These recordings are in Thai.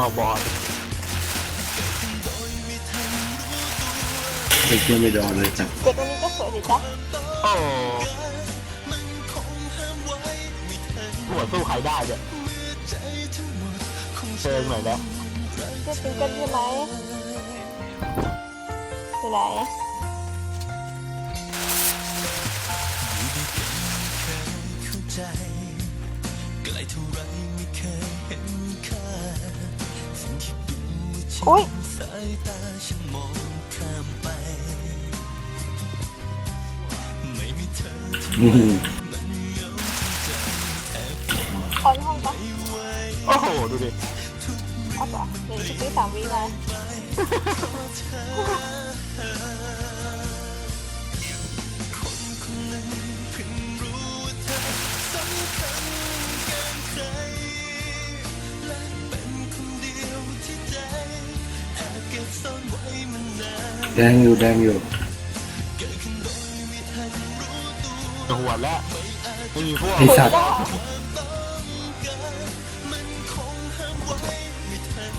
เอาบอลไอ้เชี่ยไม่โดนเลยจ้ะเด็กคนนี้ก็สวยสิจ๊ะโอ้หัวสู้ใครได้เนี่ยเชิงหน่อยนะชื่อซิงเกิลใช่ไหมอยู่ไหนเข้าใจไกลเท่าไร ว่าฉันอุ้ยสายตาฉันมองข้ามไปไม่มีเธอที่อื้อหือคอนห้องปะโอ้โห ดูดิเอาปะเดี๋ยวซื้อสามวิมาเแดงอยู่แดงอยู่เกิดขึ้นโดยไม่ทันรู้ตัวจะหัวแล้ว ไม่มีพวกไอสัตว์ได้มันคงห้ามไว้ไม่ทัน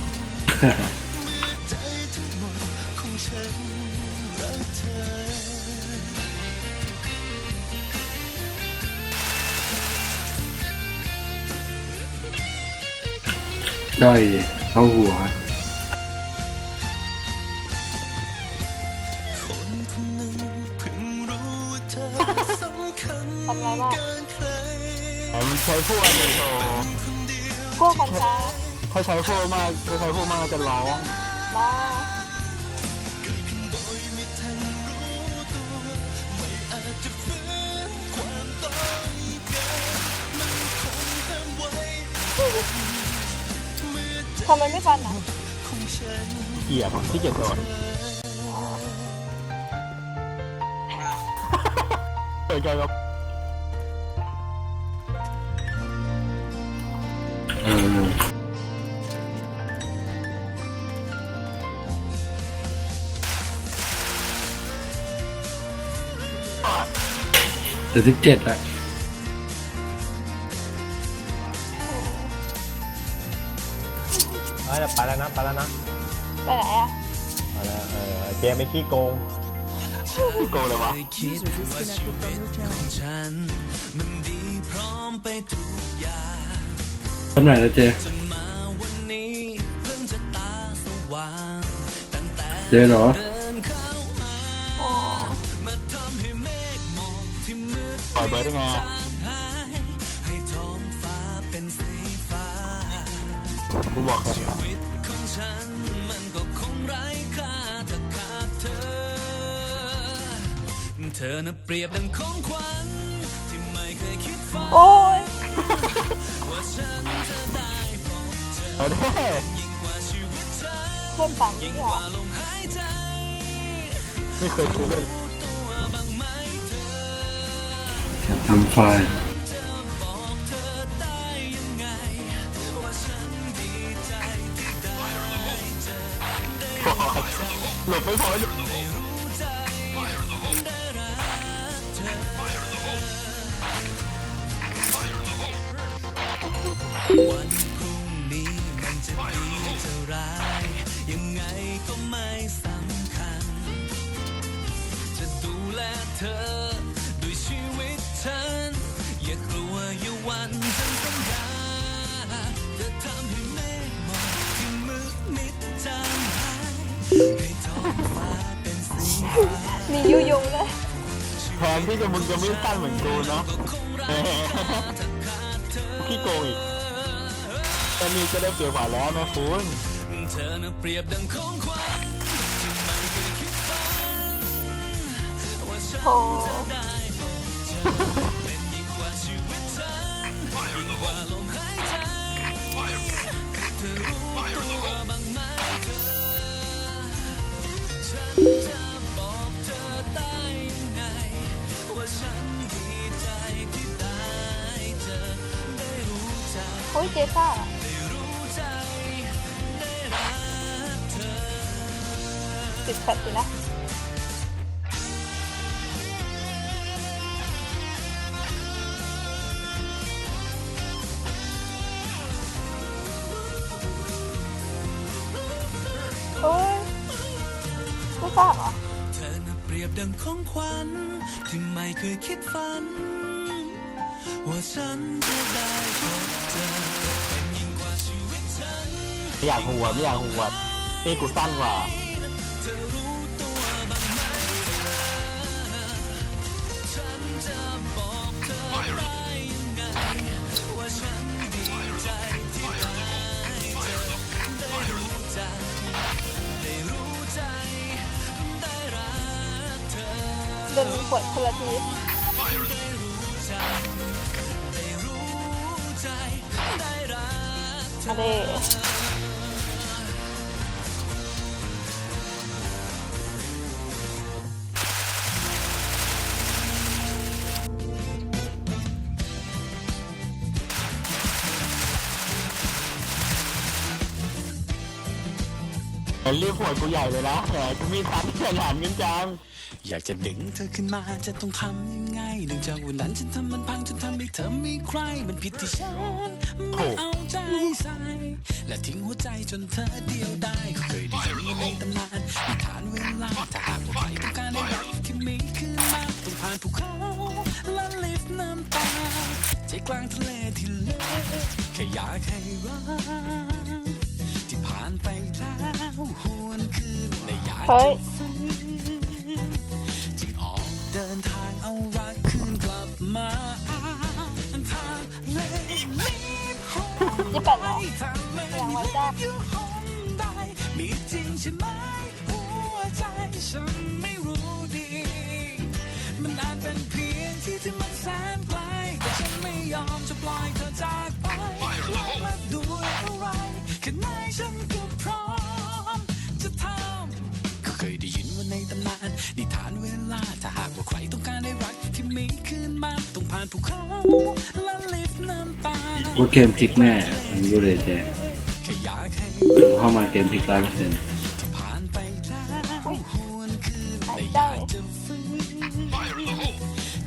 ใจทั้งหมดของฉันรักเธอด้อยเข้าหัว พวกอะไรโตคนเดียวพวกคนช้าถ้าใช้พวกมากถ้าใช้พวกมากจะร้องมาเกิดขึ้นโดยไม่ทันรู้ตัวไม่อาจจะฝืนความต้องการมันคงห้ามไว้เมื่อใจทำไมไม่ฟันอะของฉันเกลียดที่เกียจโดนเกิดใจกับ แต่สิบเจ็ดอะเอ้ยไปแล้วนะไปแล้วนะไปไหนอะไปแล้วเออเกมไม่ขี้โกงโกงเลยวะเคยคิดว่าชีวิตของฉัน มันดีพร้อมไปทุกอย่างคนไหนแล้วเจจนมาวันนี้เพิ่งจะตาสว่างตั้งแต่เจเหรอ เล่อยเบิร์ดได้ไงจางหายให้ท้องฟ้าเป็นสีฟ้ากูบอกเลยชีวิตของฉันมันก็คงไร้ค่าถ้าขาดเธอเธอน่ะเปรียบดังของขวัญที่ไม่เคยคิดฝันโอ้ยว่าฉันจะได้พบเจอเอาเด้ยิ่งกว่าชีวิตฉันเพื่อนฝันยิ่งนี่กเหรอว่าลมหายใจไม่เคยคิดเลย ทำไฟล์จะบอกเธอได้ยังไงว่าฉันดีใจที่ได้เจอได้พอหลบไม่พอวันพรุ่งนี้มันจะดีจะร้ายยังไงก็ไม่สำคัญ จะดูแลเธอ กลัวอย่าหวันฉันสัญญาจะทำให้เมฆหมอกที่มืดมิดจางหายให้ท้องฟ้าเป็นสีฟ้า มียุยงเลยแทนที่จะมึงจะไม่สั้นเหมือนกูเนาะก็คงรักแหมถ้าขาดเธอพี่โกงอีกตอนนี้จะได้เปรียบกว่าแล้วนะคุณเธอน่ะเปรียบดังของขวัญที่ไม่เคยคิดฝันว่าฉันโอ้จะได้พบเจอ ว่าลมหายใจเธอรู้ตัวบ้างไหมเธอฉันจะบอกเธอได้ยังไง ว่าฉันดีใจที่ได้เจอได้รู้ใจโอ้ยเจซ่าได้รู้ใจได้รักเธอ ติดแฟดสินะ เปรียบดังของขวัญที่ไม่เคยคิดฝัน ว่าฉันจะได้พบเธอเป็นยิ่งกว่าชีวิตฉัน ไม่อยากหัวไม่อยากหัวนี่กูสั้นกว่า นปวดคนละทีได้รู้จักไรเธมาเด้แต่รียบหัวกูใหญ่เลยนะแหมกูมีทันขนาดกันจัง อยากจะดึงเธอขึ้นมาจะต้องทำยังไงเนื่องจากวันนั้นฉันทำมันพังจนทำให้เธอมีใคร มันผิดที่ฉันไม่เอาใจใส่และทิ้งหัวใจจนเธอเดียวได้ก็เคยได้ยินมาในตำนานนิทานเวลาถ้าหากว่าใครต้องการได้รักที่มีขึ้นมาต้องผ่านภูเขาและลิฟต์น้ำตาใจกลางทะเลที่ลึกแค่อยากให้รักที่ผ่านไปแล้วหวนคืนและอยากเฮ้ยจะ มยี่แปดเหรอทางเลยังวันจ้าอยู่หอมได้มีจริงใช่ไหมหัวใจฉันไม่รู้ดี มันอาจเป็นเพียงที่ที่มันแสนไกลแต่ฉันไม่ยอมจะปล่อยเธอจากไปและมาด้วยอะไรแค่ไหนฉันก็พร้อมจะทำก็เคยได้ยินว่าในตำนานนิทานเวลาถ้าหากว่าใครต้องการได้รักที่มีคืนมาต้องผ่านภูเขาและลิฟต์น้ำตาว่าเกมพลิกแน่ รู้เลยเจแค่อยากให้เข้ามาเกมพลิกร้อยเปอร์เซ็นต์ที่ผ่านไปแล้วหวนคืนหายแต่อใจยากจะฟื้น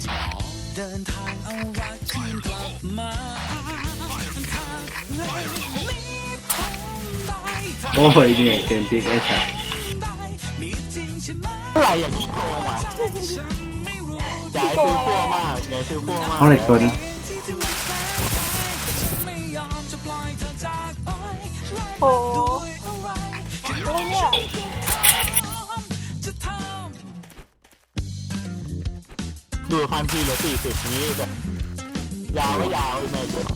จะออกเดินทางเอารักคืนกลับมาทางเลยลิฟต์ของได้ทางโอ้ยเนี่ยเกมพลิกไอ้สัสได้มีจริงใช่ไหมอะไรอย่างที่โกงอะฉันไม่รู้อย่าให้ซื้อขั้วมากอย่าให้ซื้อขั้วมากห้องเหล็กตัวนี้ที่ที่มัน และโอ้ด้วยอะไรแค่อะไรเนี่ยจะทดูพันทีเหลือสี่สิบนี้แบบยาวไม่ยาวอีกหน่อยเดียว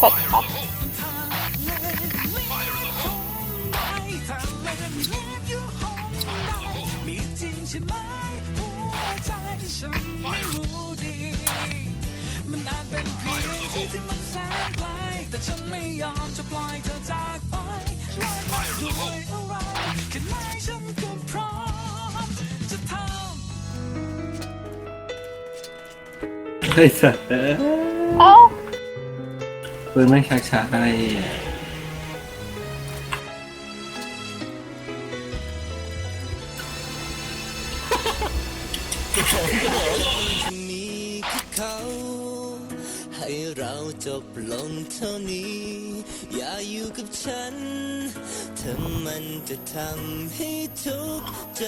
กดครั ที่มันแสนไกลแต่ฉันไม่ยอมจะปล่อยเธอจากไปและด้วยอะไรแค่ไหนฉันก็พร้อมจะทำไอ้สัสเออเอ้าปืนไม่ชักช้าอะไรมีแค่เขา ให้เราจบลงเท่านี้ อย่าอยู่กับฉันเธอมันจะทำให้ทุกข์ใจ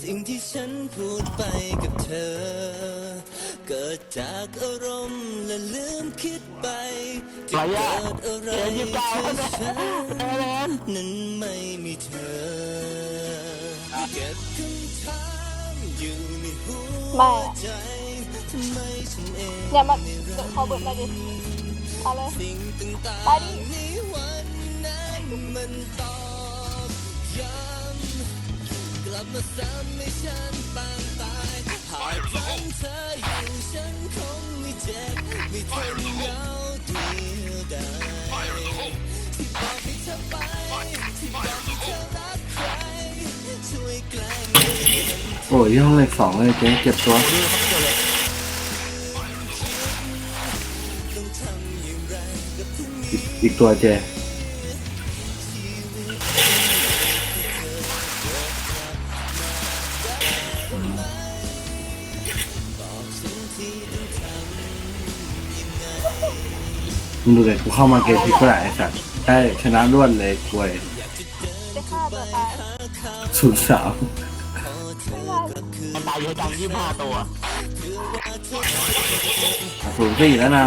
สิ่งที่ฉันพูดไปกับเธอ เกิดจากอารมณ์และลืมคิดไปจะเกิดอะไรขึ้นฉันนั้นไม่มีเธอเก็บคำถามอยู่ในหัวไม่อะใจ ทำไมฉันเองอย่ามาเดี๋ยวขอเบิดมาดิเอาเลยสิ่งต่ไปางดิๆในวันนั้นมันตอกย้ำกลับมาซ้ำให้ฉันปางตายหากฝันเธออยู่ฉันคงไม่เจ็บไม่ทนเหงาเดียวดายที่บอกให้เธอไปที่บอกให้เธอรักใครช่วยแกล้งโอ้ยที่ห้องเหล็กสองเลยเจ๊เก็บตัว อีกอีกตัวเจมมึงดูเลยกูเข้ามาเกมพลิกก็ได้ไอ้สัตว์ได้ชนะรวดเลยกวยไปฆ่าตัวตายศูนย์สามไม่ได้มันตายเยอะจังยี่สิบห้าตัวศูนย์สี่แล้วนะ